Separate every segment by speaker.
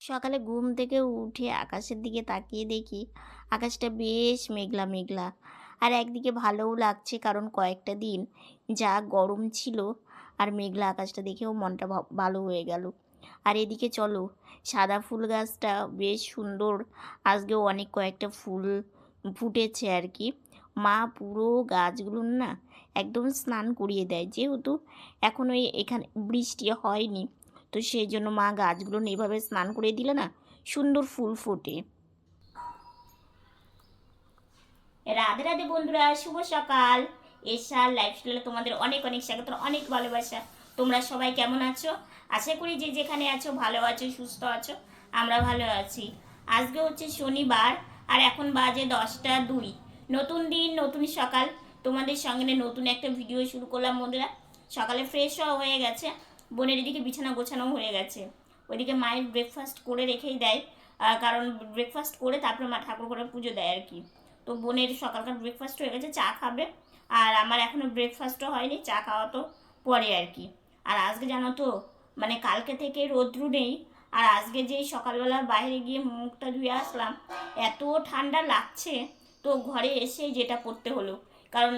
Speaker 1: সকালে ঘুম থেকে উঠে আকাশের দিকে তাকিয়ে দেখি আকাশটা বেশ মেঘলা মেঘলা। আর একদিকে ভালোও লাগছে কারণ কয়েকটা দিন যা গরম ছিল আর মেঘলা আকাশটা দেখেও মনটা ভালো হয়ে গেল। আর এদিকে চলো, সাদা ফুল গাছটা বেশ সুন্দর। আজকেও অনেক কয়েকটা ফুল ফুটেছে আর কি মা পুরো গাছগুলোর না একদম স্নান করিয়ে দেয়। যেহেতু এখনও এখানে বৃষ্টি হয়নি তো সেই জন্য মা গাছগুলো এইভাবে স্নান করে দিলে না সুন্দর ফুল ফোটে। রাধে রাধে বন্ধুরা, শুভ সকাল। এশার লাইফস্টাইলে তোমাদের অনেক অনেক স্বাগত অনেক ভালোবাসা। তোমরা সবাই কেমন আছো? আশা করি যে যেখানে আছো, ভালো আছো, সুস্থ আছো, আমরা ভালো আছি। আজকে হচ্ছে শনিবার, আর এখন বাজে দশটা দুই। নতুন দিন, নতুন সকাল। তোমাদের সঙ্গে নতুন একটা ভিডিও শুরু করলাম, বন্ধুরা। সকালে ফ্রেশও হয়ে গেছে। বোনের এদিকে বিছানা গোছানো হয়ে গেছে। ওইদিকে মায়ের ব্রেকফাস্ট করে রেখেই দেয় কারণ ব্রেকফাস্ট করে তারপরে মা ঠাকুর করে পুজো দেয় আর কি। তো বোনের সকালকার ব্রেকফাস্ট হয়ে গেছে, চা খাবে। আর আমার এখনও ব্রেকফাস্টও হয়নি, চা খাওয়া তো পরে আর কি। আর আজকে জানো তো মানে কালকে থেকে রোদ্রু নেই। আর আজকে যেই সকালবেলা বাইরে গিয়ে মুখটা ধুয়ে আসলাম, এত ঠান্ডা লাগছে, তো ঘরে এসে যেটা পড়তে হলো। কারণ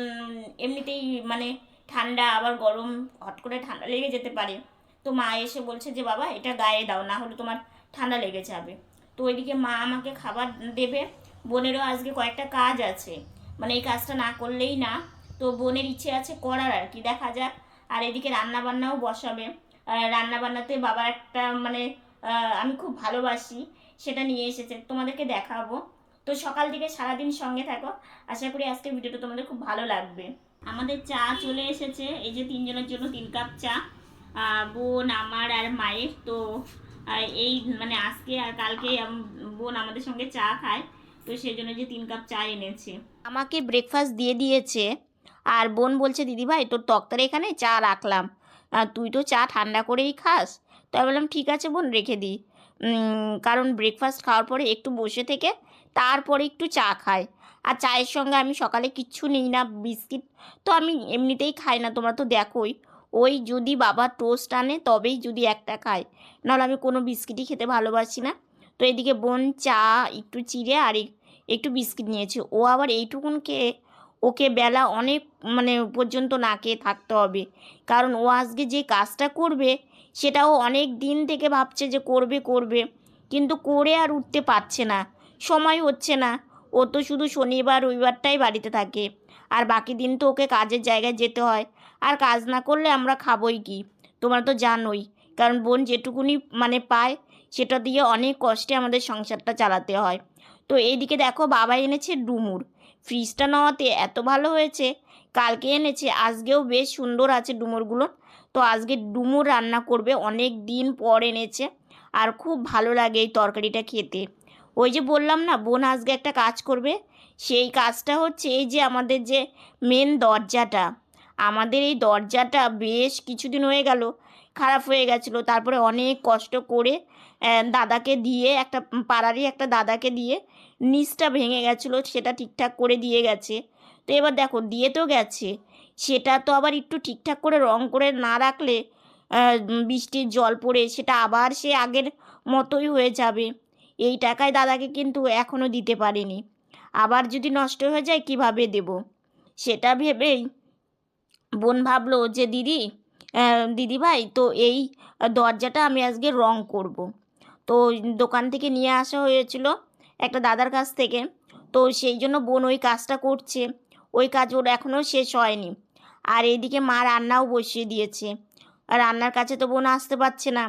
Speaker 1: এমনিতেই মানে ঠান্ডা, আবার গরম, হট করে ঠান্ডা লেগে যেতে পারে। তো মা এসে বলছে যে, বাবা, এটা গায়ে দাও, না হলে তোমার ঠান্ডা লেগে যাবে। তো ওইদিকে মা আমাকে খাবার দেবে। বোনেরও আজকে কয়েকটা কাজ আছে। মানে এই কাজটা না করলেই না। তো বোনের ইচ্ছে আছে করার আর কি, দেখা যাক। আর এদিকে রান্না বান্নাও বসাবে। রান্না বান্নাতে বাবার একটা মানে আমি খুব ভালোবাসি, সেটা নিয়ে এসেছে। তোমাদেরকে দেখাবো। তো সকাল থেকে সারাদিন সঙ্গে থাকো। আশা করি আজকে ভিডিওটা তোমাদের খুব ভালো লাগবে। আমাদের চা চলে এসেছে। এই যে তিনজনের জন্য তিন কাপ চা। বোন আমার আর মায়ের। তো এই মানে আজকে আর কালকে বোন আমাদের সঙ্গে চা খায়। তো সেই জন্য যে তিন কাপ চা এনেছে। আমাকে ব্রেকফাস্ট দিয়ে দিয়েছে। আর বোন বলছে দিদিভাই তোর তক্তার এখানে চা রাখলাম। তুই তো চা ঠান্ডা করেই খাস। তো আমি বললাম, ঠিক আছে বোন, রেখে দিই। কারণ ব্রেকফাস্ট খাওয়ার পরে একটু বসে থেকে তারপরে একটু চা খায়। আর চায়ের সঙ্গে আমি সকালে কিচ্ছু নিই না, বিস্কিট তো আমি এমনিতেই খাই না, তোমরা তো দেখোই। ওই যদি বাবা টোস্ট আনে, তবেই যদি একটা খাই নাহলে আমি কোনো বিস্কিটই খেতে ভালোবাসি না। তো এদিকে বোন চা, একটু চিড়ে আর এক- একটু বিস্কিট নিয়েছে। ও আবার এইটুকুন খেয়ে ওকে বেলা অনেক মানে পর্যন্ত না খেয়ে থাকতে হবে। কারণ ও আজকে যে কাজটা করবে, সেটাও অনেক দিন থেকে ভাবছে যে করবে করবে। কিন্তু করে আর উঠতে পারছে না। সময় হচ্ছে না। ও তো শুধু শনিবার, রবিবারটাই বাড়িতে থাকে। আর বাকি দিন তো ওকে কাজের জায়গায় যেতে হয়। আর কাজ না করলে আমরা খাবই কি? তোমরা তো জানোই। কারণ বোন যেটুকুনি মানে পায়, সেটা দিয়ে অনেক কষ্টে আমাদের সংসারটা চালাতে হয়। তো এইদিকে দেখো বাবা এনেছে ডুমুর। ফ্রিজটা নেওয়াতে এত ভালো হয়েছে। কালকে এনেছে, আজকেও বেশ সুন্দর আছে ডুমুরগুলো। তো আজকে ডুমুর রান্না করবে, অনেক দিন পর এনেছে। আর খুব ভালো লাগে এই তরকারিটা খেতে। ওই যে বললাম না, বোন আজকে একটা কাজ করবে। সেই কাজটা হচ্ছে এই যে আমাদের যে মেন দরজাটা। আমাদের এই দরজাটা বেশ কিছুদিন হয়ে গেল, খারাপ হয়ে গেছিল। তারপরে অনেক কষ্ট করে দাদাকে দিয়ে, একটা পাড়ারই একটা দাদাকে দিয়ে নিচটা ভেঙে গেছিল, সেটা ঠিকঠাক করে দিয়ে গেছে। তো এবার দেখো, দিয়ে তো গেছে। সেটা তো আবার একটু ঠিকঠাক করে, রং করে না রাখলে বৃষ্টির জল পড়ে, সেটা আবার সে আগের মতোই হয়ে যাবে। এই টাকায় দাদাকে কিন্তু এখনও দিতে পারিনি। আবার যদি নষ্ট হয়ে যায়, কীভাবে দেব? সেটা ভেবেই বোন ভাবলো যে, দিদি দিদি ভাই, তো এই দরজাটা আমি আজকে রং করব। তো দোকান থেকে নিয়ে আসা হয়েছিল একটা দাদার কাছ থেকে। তো সেই জন্য বোন ওই কাজটা করছে। ওই কাজ ওর এখনও শেষ হয়নি। আর এইদিকে মা রান্নাও বসিয়ে দিয়েছে। রান্নার কাছে তো বোন আসতে পারছে না।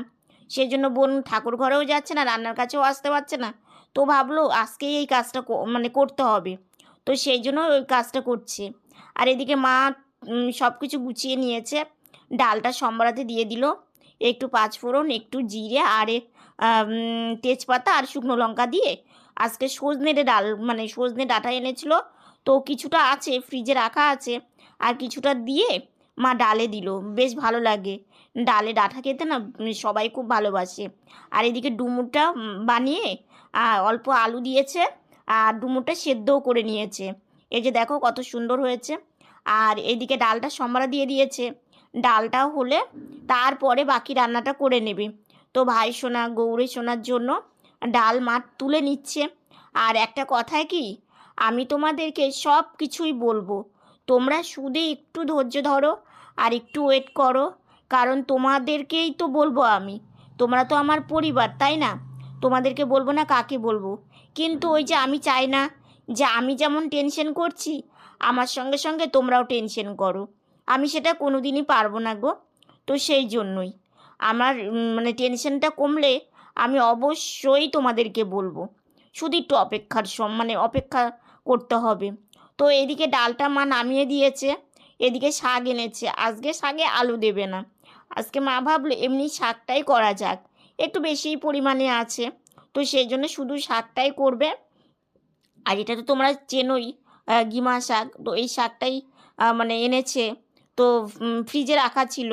Speaker 1: সেই জন্য বোন ঠাকুর ঘরেও যাচ্ছে না, রান্নার কাছেও আসতে পারছে না। তো ভাবলো আজকেই এই কাজটা মানে করতে হবে। তো সেই জন্য ওই কাজটা করছে। আর এদিকে মা সব কিছু গুছিয়ে নিয়েছে। ডালটা সম্বরাতে দিয়ে দিল। একটু পাঁচফোড়ন একটু জিরে আর তেজপাতা আর শুকনো লঙ্কা দিয়ে আজকে সজনে ডাল মানে সজনে ডাটা এনেছিল। তো কিছুটা আছে, ফ্রিজে রাখা আছে। আর কিছুটা দিয়ে মা ডালে দিল। বেশ ভালো লাগে। ডালে ডাঁটা খেতে না সবাই খুব ভালোবাসে। আর এদিকে ডুমুরটা বানিয়ে অল্প আলু দিয়েছে, আর ডুমুরটা সেদ্ধও করে নিয়েছে। এই যে দেখো কত সুন্দর হয়েছে। আর এদিকে ডালটা সম্বারা দিয়ে দিয়েছে। ডালটা হলে তারপরে বাকি রান্নাটা করে নেবে। তো ভাই সোনা, গৌরী সোনার জন্য ডাল মাঠ তুলে নিচ্ছে। আর একটা কথায় কি, আমি তোমাদেরকে সব কিছুই বলব। তোমরা শুধু একটু ধৈর্য ধরো আর একটু ওয়েট করো। কারণ তোমাদেরকেই তো বলব আমি। তোমরা তো আমার পরিবার, তাই না? তোমাদেরকে বলব না কাকে বলব। কিন্তু ওই যে আমি চাই না যে আমি যেমন টেনশন করছি, আমার সঙ্গে সঙ্গে তোমরাও টেনশন করো। আমি সেটা কোনো দিনই পারব না গো। তো সেই জন্যই। আমার মানে টেনশনটা কমলে আমি অবশ্যই তোমাদেরকে বলব। শুধু একটু অপেক্ষার সম মানে অপেক্ষা করতে হবে। তো এদিকে ডালটা মা নামিয়ে দিয়েছে, এদিকে শাক এনেছে। আজকে শাকে আলু দেবে না। আজকে মা ভাবলো এমনি শাকটাই করা যাক। একটু বেশি পরিমাণে আছে। তো সেই জন্য শুধু শাকটাই করবে। আর এটা তো তোমরা চেনোই গিমা শাক। তো এই শাকটাই মানে এনেছে। তো ফ্রিজে রাখা ছিল।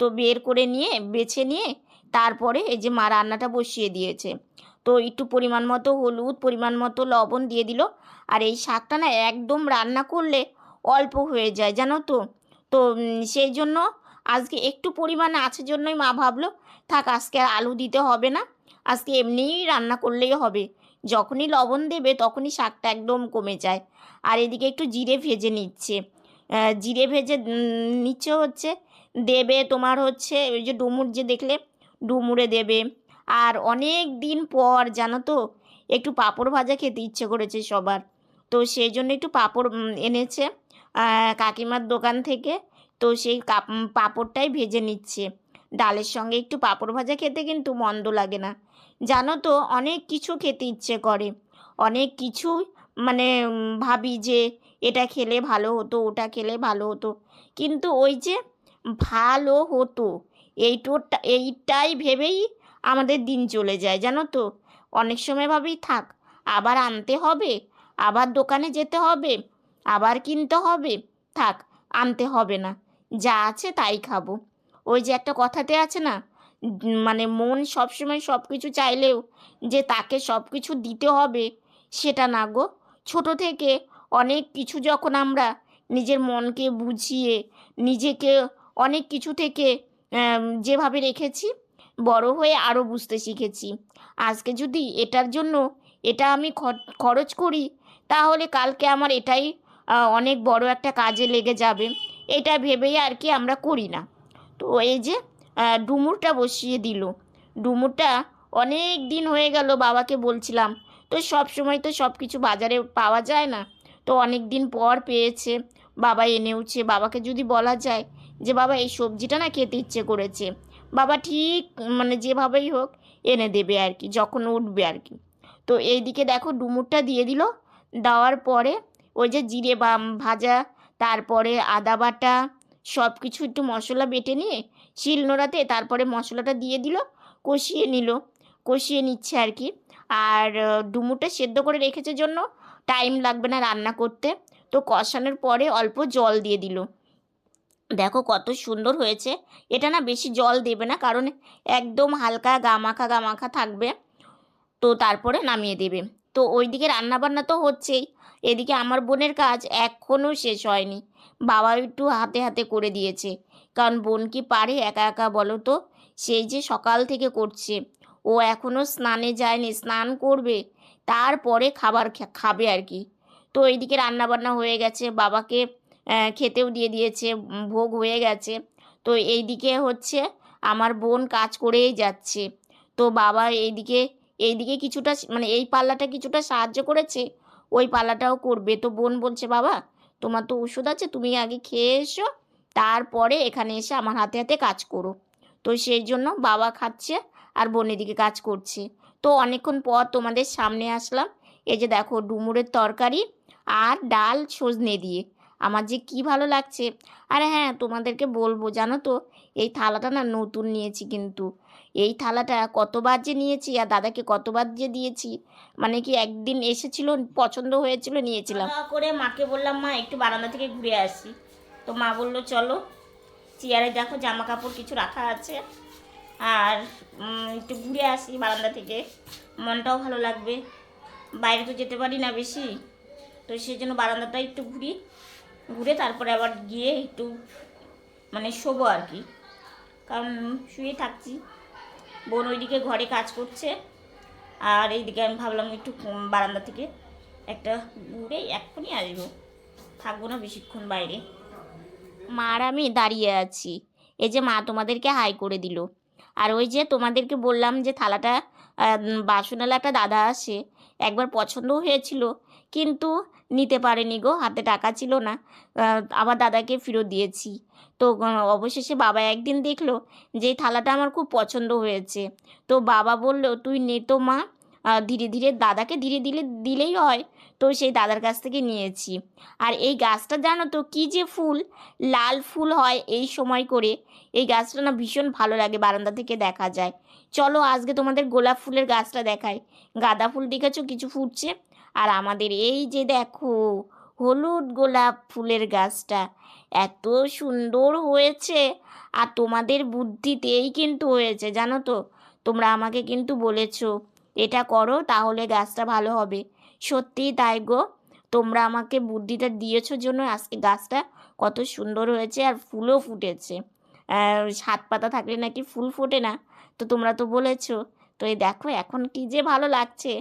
Speaker 1: তো বের করে নিয়ে, বেছে নিয়ে তারপরে এই যে মা রান্নাটা বসিয়ে দিয়েছে। তো একটু পরিমাণ মতো হলুদ, পরিমাণ মতো লবণ দিয়ে দিল। আর এই শাকটা না একদম রান্না করলে অল্প হয়ে যায়, জানো তো? তো সেই জন্য আজকে একটু পরিমাণে আছে জন্যই মা ভাবলো, থাক, আজকে আর আলু দিতে হবে না। আজকে এমনিই রান্না করলেই হবে। যখনই লবণ দেবে, তখনই শাকটা একদম কমে যায়। আর এদিকে একটু জিরে ভেজে নিচ্ছে। জিরে ভেজে নিচ্ছে হচ্ছে, দেবে তোমার হচ্ছে ওই যে ডুমুর যে দেখলে, ডুমুরে দেবে। আর অনেক দিন পর, জানো তো, একটু পাঁপড় ভাজা খেতে ইচ্ছে করেছে সবার। তো সেই জন্য একটু পাঁপড় এনেছে কাকিমার দোকান থেকে। তো সেই কাপ- পাঁপড়টাই ভেজে নিচ্ছে। ডালের সঙ্গে একটু পাঁপড় ভাজা খেতে কিন্তু মন্দ লাগে না। জানো তো, অনেক কিছু খেতে ইচ্ছে করে। অনেক কিছু মানে ভাবি যে এটা খেলে ভালো হতো, ওটা খেলে ভালো হতো। কিন্তু ওই যে ভালো হতো, এইটোটা, এইটাই ভেবেই আমাদের দিন চলে যায়, জানো তো। অনেক সময় ভাবি, থাক, আবার আনতে হবে, আবার দোকানে যেতে হবে, আবার কিনতে হবে, থাক, আনতে হবে না। যা আছে তাই খাব। ওই যে একটা কথাতে আছে না মানে মন সবসময় সব কিছু চাইলেও যে তাকে সব কিছু দিতে হবে, সেটা না গো। ছোটো থেকে অনেক কিছু যখন আমরা নিজের মনকে বুঝিয়ে, নিজেকে অনেক কিছু থেকে যেভাবে রেখেছি, বড় হয়ে আরও বুঝতে শিখেছি। আজকে যদি এটার জন্য এটা আমি খরচ করি, তাহলে কালকে আমার এটাই অনেক বড় একটা কাজে লেগে যাবে। এটা ভেবেই আর কি আমরা করি না। তো এই যে ডুমুরটা বসিয়ে দিল। ডুমুরটা অনেক দিন হয়ে গেল বাবাকে বলছিলাম। তো সব সময় তো সব কিছু বাজারে পাওয়া যায় না। তো অনেক দিন পর পেয়েছে, বাবা এনেওছে। বাবাকে যদি বলা যায় যে, বাবা, এই সবজিটা না খেতে ইচ্ছে করেছে। বাবা ঠিক মানে যেভাবেই হোক, এনে দেবে আর কি, যখন উঠবে আর কি। তো এইদিকে দেখো ডুমুরটা দিয়ে দিল। দেওয়ার পরে ওই যে জিরে বা ভাজা তারপরে আদা বাটা সব কিছু একটু মশলা বেটে নিয়ে শিলনোড়াতে তারপরে মশলাটা দিয়ে দিল কষিয়ে নিল কষিয়ে নিচ্ছে আর কি। আর আহ, ডুমুরটা সেদ্ধ করে রেখেছে জন্য টাইম লাগবে না রান্না করতে তো কষানোর পরে অল্প জল দিয়ে দিল। দেখো কত সুন্দর হয়েছে এটা না বেশি জল দেবে না কারণ একদম হালকা গামাখা গামাখা থাকবে তো তারপরে নামিয়ে দেবে। তো ওইদিকে রান্নাবান্না তো হচ্ছেই এদিকে আমার বোনের কাজ এখনও শেষ হয়নি। বাবা একটু হাতে হাতে করে দিয়েছে। কারণ বোন কি পারে? একা একা বলো তো। সেই যে সকাল থেকে করছে। ও এখনও স্নানে যায়নি, স্নান করবে। তারপরে খাবার খাবে আর কি। তো এইদিকে রান্নাবান্না হয়ে গেছে। বাবাকে খেতেও দিয়ে দিয়েছে। ভোগ হয়ে গেছে। তো এইদিকে হচ্ছে আমার বোন কাজ করেই যাচ্ছে। তো বাবা এইদিকে এইদিকে কিছুটা মানে এই পাল্লাটা কিছুটা সাহায্য করেছে। ওই পালাটাও করবে। তো বোন বলছে, বাবা, তোমার তো ওষুধ আছে, তুমি আগে খেয়ে এসো, তারপরে এখানে এসে আমার হাতে হাতে কাজ করো। তো সেই জন্য বাবা খাচ্ছে আর বোনের দিকে কাজ করছে। তো অনেকক্ষণ পর তোমাদের সামনে আসলাম। এই যে দেখো, ডুমুরের তরকারি আর ডাল সজনে দিয়ে। আমার যে কি ভালো লাগছে। আর হ্যাঁ তোমাদেরকে বলব, জানো তো, এই থালাটা না নতুন নিয়েছি কিন্তু। এই থালাটা কতবার যে নিয়েছি আর দাদাকে কতবার যে দিয়েছি। মানে কি একদিন এসেছিল, পছন্দ হয়েছিল, নিয়েছিলাম। করে মাকে বললাম, মা, একটু বারান্দা থেকে ঘুরে আসি। তো মা বলল, চলো। চেয়ারে দেখো জামা কাপড় কিছু রাখা আছে। আর একটু ঘুরে আসি বারান্দা থেকে। মনটাও ভালো লাগবে। বাইরে তো যেতে পারি না বেশি। তো সেই জন্য বারান্দাটা একটু ঘুরি। ঘুরে তারপরে আবার গিয়ে একটু মানে শোবো আর কি। কারণ, শুয়ে থাকছি। বোন ওইদিকে ঘরে কাজ করছে। আর এইদিকে আমি ভাবলাম একটু বারান্দা থেকে একটা ঘুরে এক্ষুনি আসব। থাকব না বেশিক্ষণ বাইরে। মা আর আমি দাঁড়িয়ে আছি। এই যে মা তোমাদেরকে হাই করে দিল। আর ওই যে তোমাদেরকে বললাম যে থালাটা বাসনওয়ালা একটা দাদা আসে। একবার পছন্দ হয়েছিল, কিন্তু নিতে পারেনি গো, হাতে টাকা ছিল না। আবার দাদাকে ফেরত দিয়েছি। তো অবশেষে বাবা একদিন দেখল যে থালাটা আমার খুব পছন্দ হয়েছে। তো বাবা বলল, তুই নে তো মা। ধীরে ধীরে দাদাকে ধীরে দিলে দিলেই হয়। তো সেই দাদার কাছ থেকে নিয়েছি। আর এই গাছটা জানো তো কী যে ফুল, লাল ফুল হয় এই সময় করে। এই গাছটা না ভীষণ ভালো লাগে, বারান্দা থেকে দেখা যায়। চলো আজকে তোমাদের গোলাপ ফুলের গাছটা দেখায় গাঁদা ফুল দেখেছ? কিছু ফুটছে? আর আমাদের এই যে দেখো, হলুদ গোলাপ ফুলের গাছটা, এত সুন্দর হয়েছে। আর তোমাদের বুদ্ধিতেই কিন্তু হয়েছে, জানো তো? তোমরা আমাকে কিন্তু বলেছ, এটা করো, তাহলে গাছটা ভালো হবে। সত্যিই তাই গো। তোমরা আমাকে বুদ্ধিটা দিয়েছ জন্য আজকে গাছটা কত সুন্দর হয়েছে আর ফুলও ফুটেছে। সাত পাতা থাকলে নাকি ফুল ফোটে না? তো তোমরা তো বলেছ। তো এই দেখো এখন কি যে ভালো লাগছে।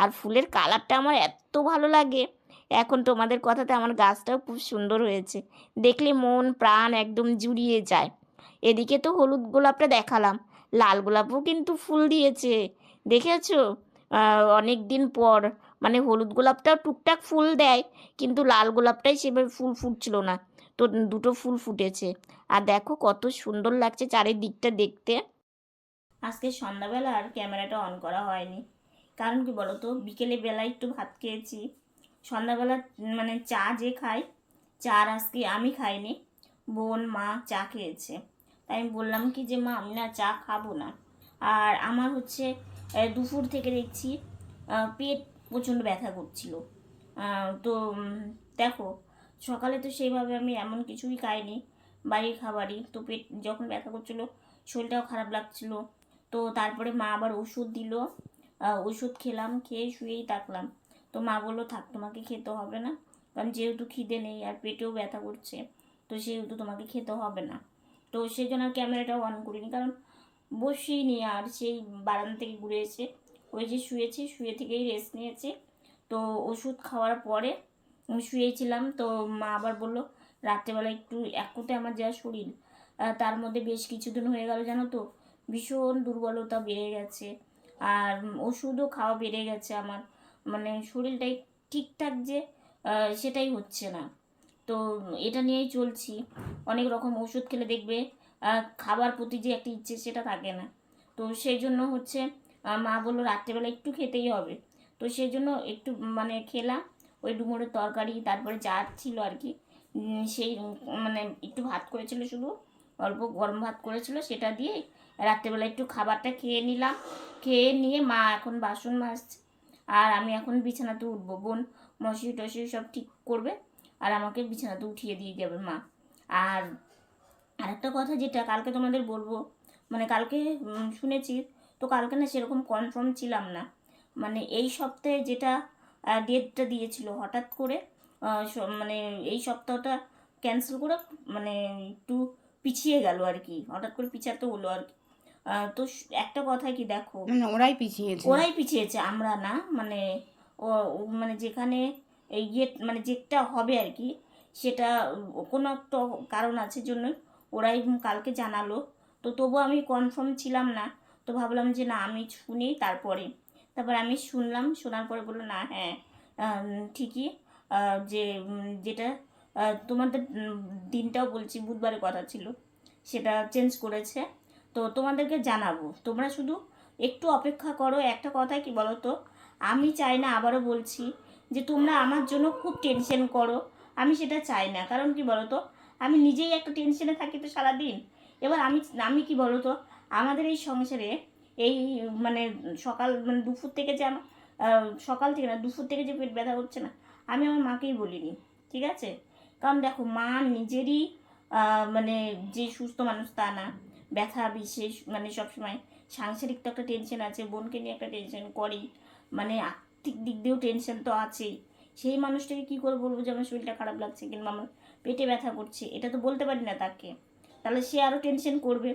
Speaker 1: আর ফুলের কালারটা আমার এত ভালো লাগে। এখন তোমাদের কথাতে আমার গাছটাও খুব সুন্দর হয়েছে। দেখলে মন প্রাণ একদম জুড়িয়ে যায়। এদিকে তো হলুদ গোলাপটা দেখালাম। লাল গোলাপও কিন্তু ফুল দিয়েছে। দেখেছ? অনেক দিন পর। মানে হলুদ গোলাপটাও টুকটাক ফুল দেয়, কিন্তু লাল গোলাপটাই সেভাবে ফুল ফুটছিল না। তো দুটো ফুল ফুটেছে। আর দেখো কত সুন্দর লাগছে চারিদিকটা দেখতে। আজকে সন্ধ্যাবেলা আর ক্যামেরাটা অন করা হয়নি। কারণ কি বলো তো বিকেলে বেলা একটু ভাত খেয়েছি। সন্ধ্যাবেলা মানে চা যে খাই চা আজকে আমি খাইনি, বোন, মা চা খেয়েছে। তাই আমি বললাম কি যে, মা, আমি না চা খাব না। আর আমার হচ্ছে দুপুর থেকে দেখছি পেট প্রচণ্ড ব্যথা করছিল। তো দেখো, সকালে তো সেইভাবে আমি এমন কিছুই খাইনি বাড়ির খাবারই। তো পেট যখন ব্যথা করছিল, শরীরটাও খারাপ লাগছিল। তো তারপরে মা আবার ওষুধ দিল। ওষুধ খেলাম, খেয়ে শুয়েই থাকলাম। তো মা বলল, থাক, তোমাকে খেতে হবে না। কারণ যেহেতু খিদে নেই আর পেটেও ব্যথা করছে, তো সেহেতু তোমাকে খেতে হবে না। তো সেই জন্য আর ক্যামেরাটাও অন করিনি, কারণ বসিনি আর সেই বারান্দা থেকে ঘুরে এসে। ওই যে শুয়েছি, শুয়ে থেকেই রেস্ট নিয়েছি। তো ওষুধ খাওয়ার পরে শুয়েছিলাম, তো মা আবার বলল, রাত্রেবেলা একটু একতে আমার যা শরীর তার মধ্যে বেশ কিছুদিন হয়ে গেল জানো তো ভীষণ দুর্বলতা বেড়ে গেছে। আর ওষুধও খাওয়া বেড়ে গেছে আমার। মানে শরীরটাই ঠিকঠাক যে সেটাই হচ্ছে না। তো এটা নিয়েই চলছি। অনেক রকম ওষুধ খেলে দেখবে খাবার প্রতি যে একটা ইচ্ছে সেটা থাকে না। তো সেই জন্য হচ্ছে মা বলল রাত্রেবেলা একটু খেতেই হবে। তো সেই জন্য একটু মানে খেলাম, ওই ডুমুরের তরকারি, তারপরে যা ছিল আর কি। সেই মানে একটু ভাত করেছিল শুধু, অল্প গরম ভাত করেছিল, সেটা দিয়ে রাত্রেবেলা একটু খাবারটা খেয়ে নিলাম। খেয়ে নিয়ে মা এখন বাসন মাজছে। আর আমি এখন বিছানাতে উঠবো। বোন মশি টসি সব ঠিক করবে আর আমাকে বিছানাতে উঠিয়ে দিয়ে যাবে মা। আর আরেকটা কথা যেটা কালকে তোমাদের বলব মানে কালকে শুনেছি, তো কালকে না সেরকম কনফার্ম ছিলাম না। মানে এই সপ্তাহে যেটা ডেটটা দিয়েছিল হঠাৎ করে মানে এই সপ্তাহটা ক্যান্সেল করে মানে একটু পিছিয়ে গেল আর কি। হঠাৎ করে পিছাতে হলো আর কি। তো একটা কথা কি দেখো?
Speaker 2: ওরাই পিছিয়েছে।
Speaker 1: ওরাই পিছিয়েছে আমরা না মানে ও মানে যেখানে এই ইয়ে মানে যেটা হবে আর কি সেটা কোনো একটা কারণ আছে জন্য ওরাই কালকে জানালো। তো তবু আমি কনফার্ম ছিলাম না তো ভাবলাম যে না আমি শুনি তারপরে। তারপর আমি শুনলাম শোনার পরে বলল না হ্যাঁ ঠিকই যে যেটা তোমাদের দিনটাও বলছি বুধবারের কথা ছিল সেটা চেঞ্জ করেছে। তো তোমাদেরকে জানাব। তোমরা শুধু একটু অপেক্ষা করো, একটা কথা কি বলো তো আমি চাই না আবারও বলছি যে তোমরা আমার জন্য খুব টেনশন করো। আমি সেটা চাই না। কারণ কি বলো তো আমি নিজেই একটা টেনশনে থাকি তো সারাদিন। এবার আমি আমি কি বলো তো আমাদের এই সংসারে এই মানে সকাল মানে দুপুর থেকে যে আমার সকাল থেকে না, দুপুর থেকে যে পেট ব্যথা হচ্ছে না, আমি আমার মাকেই বলিনি। ঠিক আছে? কারণ দেখো, মা নিজেরই মানে যে সুস্থ মানুষ তা না। ব্যথা, বিশেষ মানে সবসময় সাংসারিক তো একটা টেনশন আছে, বোনকে নিয়ে একটা টেনশন করি মানে আর্থিক দিক দিয়েও টেনশন তো আছেই। সেই মানুষটাকে কী করে বলব যে আমার শরীরটা খারাপ লাগছে কিংবা আমার পেটে ব্যথা করছে? এটা তো বলতে পারি না তাকে। তাহলে সে আরও টেনশন করবে।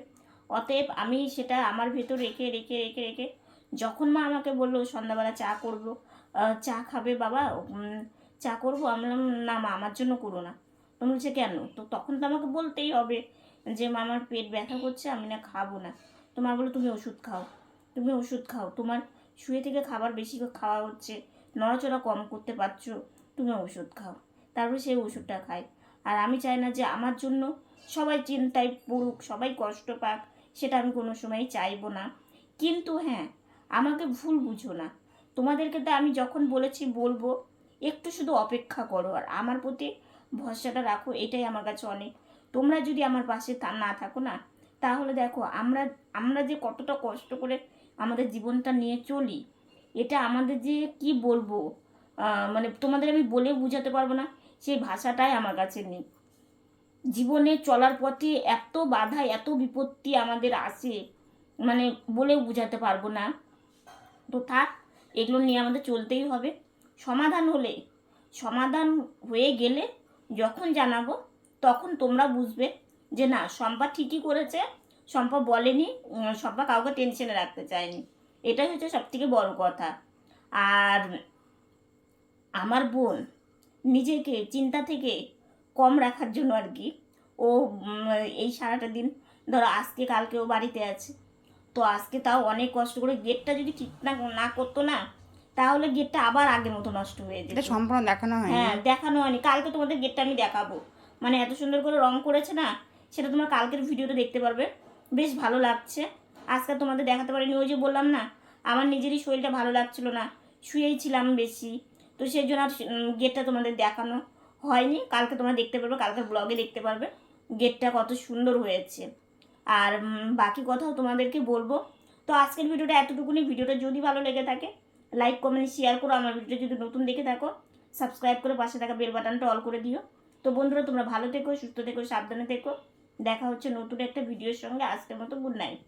Speaker 1: অতএব আমি সেটা আমার ভেতর রেখে রেখে রেখে রেখে যখন মা আমাকে বলল সন্ধ্যাবেলা চা করব চা খাবে বাবা চা করব, আমি না মা, আমার জন্য করো না। তো বলছে, কেন? তো তখন তো আমাকে বলতেই হবে। যে মা আমার পেট ব্যথা করছে, আমি না খাব না। তোমার বলো, তুমি ওষুধ খাও। তুমি ওষুধ খাও। তোমার শুয়ে থেকে খাবার বেশি খাওয়া হচ্ছে। নড়াচড়া কম করতে পারছ। তুমি ওষুধ খাও। তারপরে সেই ওষুধটা খাই আর আমি চাই না যে আমার জন্য সবাই চিন্তায় পড়ুক, সবাই কষ্ট পাক, সেটা আমি কোনো সময় চাইব না। কিন্তু হ্যাঁ আমাকে ভুল বুঝো না। তোমাদেরকে তো আমি যখন বলেছি বলব, একটু শুধু অপেক্ষা করো। আর আমার প্রতি ভরসাটা রাখো, এটাই আমার কাছে অনেক তোমরা যদি আমার পাশে না থাকো না, তাহলে দেখো আমরা আমরা যে কতটা কষ্ট করে আমাদের জীবনটা নিয়ে চলি, এটা আমাদের যে কি বলব? মানে তোমাদের আমি বলে বোঝাতে পারব না, সেই ভাষাটাই আমার কাছে নেই। জীবনে চলার পথে এত বাধা, এত বিপত্তি আমাদের আসে মানে বলে বোঝাতে পারব না। তো থাক, এগুলো নিয়ে আমাদের চলতেই হবে। সমাধান হলে, সমাধান হয়ে গেলে যখন জানাব তখন তোমরা বুঝবে যে না শম্পা ঠিকই করেছে শম্পা বলেনি শম্পা কাউকে টেনশনে রাখতে চায়নি। এটাই হচ্ছে সব থেকে বড় কথা। আর আমার বোন নিজেকে চিন্তা থেকে কম রাখার জন্য আর কি ও এই সারাটা দিন ধরো আজকে কালকে ও বাড়িতে আছে তো আজকে তাও অনেক কষ্ট করে গেটটা যদি ঠিক না না করতো না তাহলে গেটটা আবার আগের মতো নষ্ট হয়ে যেত।
Speaker 2: সম্পূর্ণ দেখানো হয়নি।
Speaker 1: হ্যাঁ দেখানো হয়নি। কালকে তোমাদের গেটটা আমি দেখাবো। মানে এত সুন্দর করে রং করেছে না, সেটা তোমরা কালকের ভিডিওতে দেখতে পারবে। বেশ ভালো লাগছে। আজকে তোমাদের দেখাতে পারিনি, ওই যে বললাম না, আমার নিজেরই শরীরটা ভালো লাগছিল না, শুয়েই ছিলাম বেশি। তো সেই জন্য আর গেটটা তোমাদের দেখানো হয়নি। কালকে তোমরা দেখতে পারবে, কালকের ব্লগে দেখতে পারবে গেটটা কত সুন্দর হয়েছে। আর বাকি কথাও তোমাদেরকে বলব। তো আজকের ভিডিওটা এতটুকুনি। ভিডিওটা যদি ভালো লেগে থাকে লাইক কমেন্ট শেয়ার করো। আমার ভিডিওটা যদি নতুন দেখে থাকো সাবস্ক্রাইব করে পাশে থাকা বেল বাটনটা অল করে দিও। তো বন্ধুরা, তোমরা ভালো থেকো, সুস্থ থেকো, সাবধানে থেকো। দেখা হচ্ছে নতুন একটা ভিডিওর সঙ্গে। আজকের মতো গুড নাইট